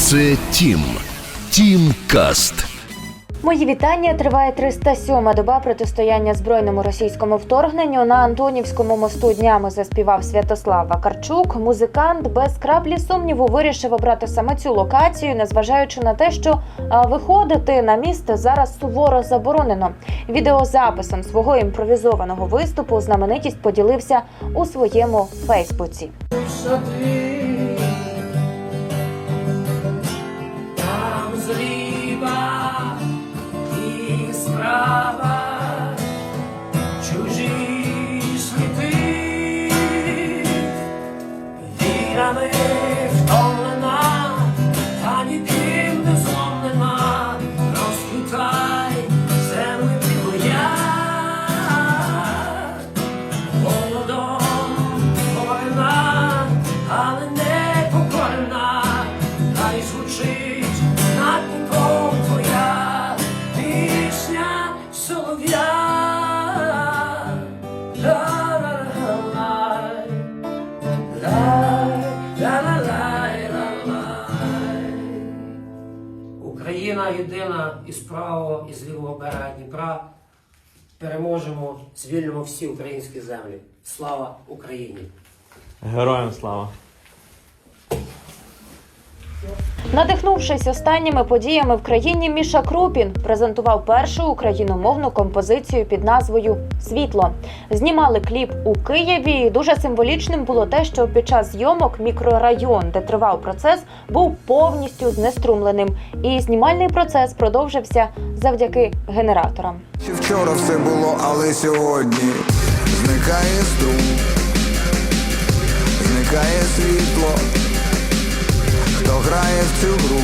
Це Тім. Тім Каст. Мої вітання. Триває 307-ма доба протистояння збройному російському вторгненню. На Антонівському мосту днями заспівав Святослав Вакарчук. Музикант без краплі сумніву вирішив обрати саме цю локацію, незважаючи на те, що виходити на міст зараз суворо заборонено. Відеозаписом свого імпровізованого виступу знаменитість поділився у своєму Фейсбуці. Єдина із правого і з лівого берега Дніпра. Переможемо, звільнимо всі українські землі. Слава Україні! Героям слава! Надихнувшись останніми подіями в країні, Міша Крупін презентував першу україномовну композицію під назвою Світло. Знімали кліп у Києві. і Дуже символічним було те, що під час зйомок мікрорайон, де тривав процес, був повністю знеструмленим. І знімальний процес продовжився завдяки генераторам. Вчора все було, але сьогодні зникає струм, зникає світло, хто грає в цю гру,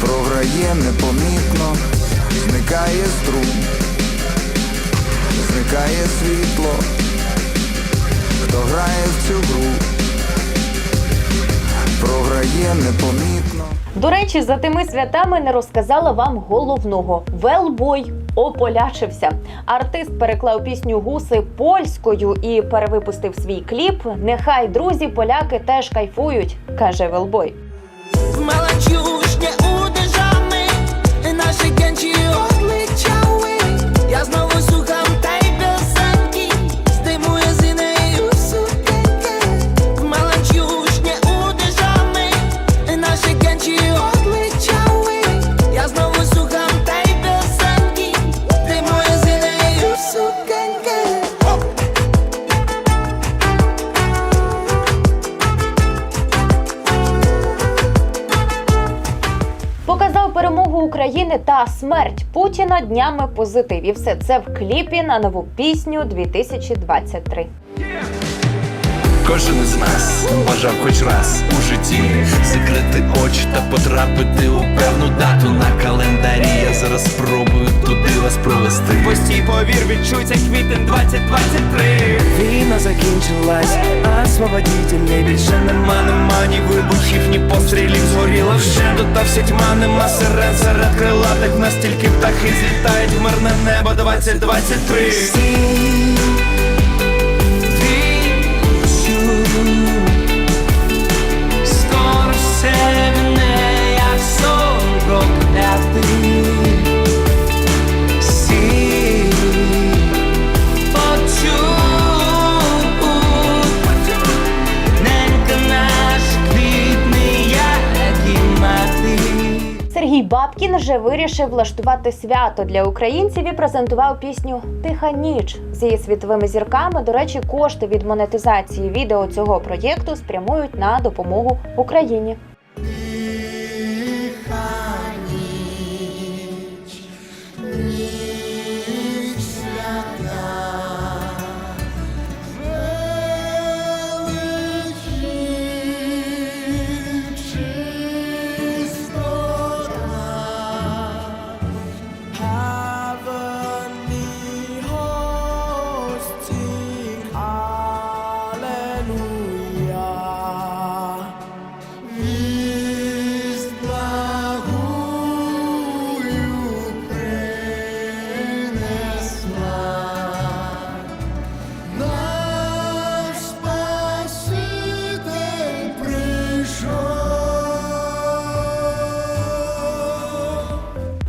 програє непомітно, зникає струм, зникає світло, хто грає в цю гру, програє непомітно. До речі, за тими святами не розказала вам головного. Велбой ополячився. Артист переклав пісню гуси польською і перевипустив свій кліп. Нехай друзі поляки теж кайфують, каже Велбой. Малачушnie у nasze наші odleciały. України та смерть Путіна днями позитив. І все це в кліпі на нову пісню 2023. Кожен із нас бажав хоч раз у житті закрити очі та потрапити у певну дату на календарі. Я зараз спробую туди вас провести. Постій, повір, відчуйся квітень 2023 Війна закінчилась, а свободітелей більше нема, нема ні вибухів, ні пострілів. Згоріла вже дотався тьма, нема серед серед так настільки птахи злітають в мирне небо. 2023 23 Бабкін вже вирішив влаштувати свято для українців і презентував пісню Тиха ніч з світовими зірками. До речі, кошти від монетизації відео цього проєкту спрямують на допомогу Україні.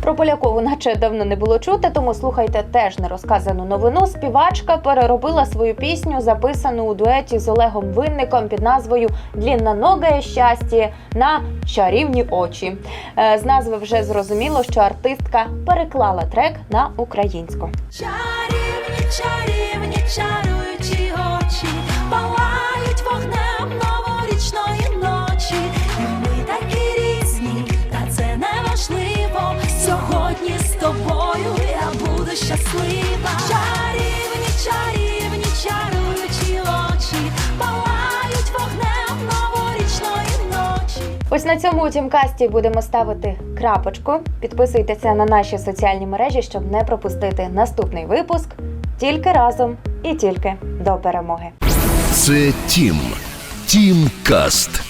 Про Полякову, наче давно не було чути, тому слухайте теж нерозказану новину. Співачка переробила свою пісню, записану у дуеті з Олегом Винником під назвою Длінноногое щастя на чарівні очі. Е, З назви вже зрозуміло, що артистка переклала трек на українську. Чарівні, чарівні, чаруючі щаслива. Чарівні, чарівні, чаруючі очі, палають вогнем новорічної ночі. Ось на цьому у тімкасті будемо ставити крапочку. Підписуйтеся на наші соціальні мережі, щоб не пропустити наступний випуск. Тільки разом і тільки до перемоги. Це Тім. Тім Каст.